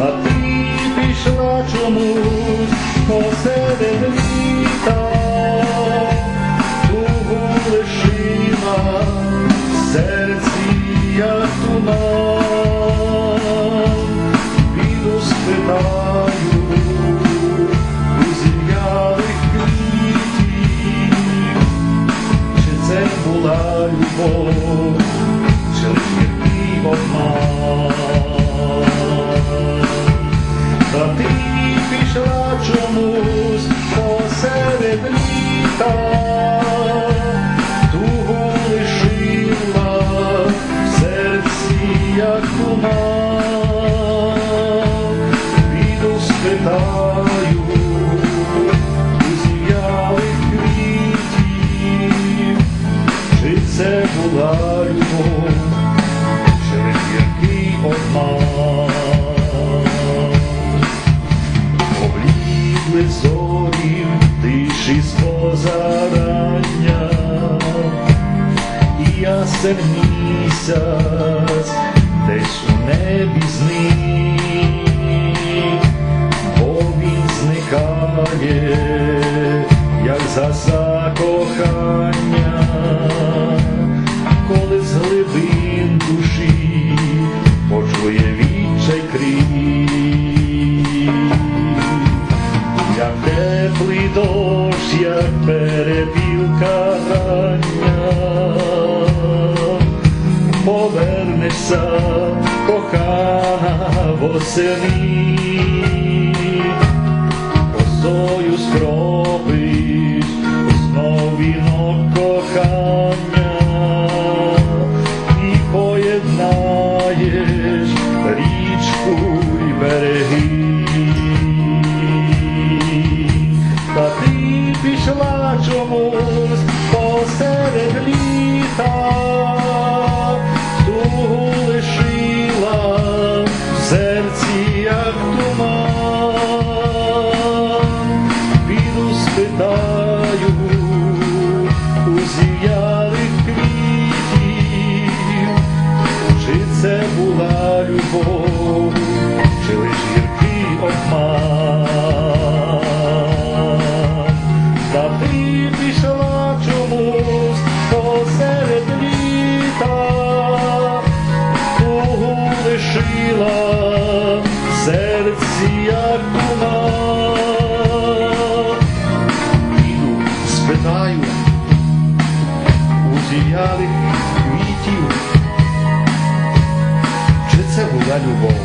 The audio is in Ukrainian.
А ти пішла чомусь посеред літа, тугу лишила в серці, як туман. Піду спитаю у чи це була любов, гіркий. Та ти пішла чомусь посеред літа, лишила серці, як туман. Піду спитаю зів'ялих квітів, була гіркий обман. Облігли зорі тиші спозарання, і ясен місяць десь у небі зник, бо він зникає, як за кохання, відчай. Як теплий дощ, як перепілка рання, повернешся, кохана восени, косою любов, чи лиш гіркий обман. Та ти пішла чомусь посеред літа, тугу лишила серці, як туман. Піду, спитаю у зіялих квітів, ဆက်ဖို့ရလို့ပေါ့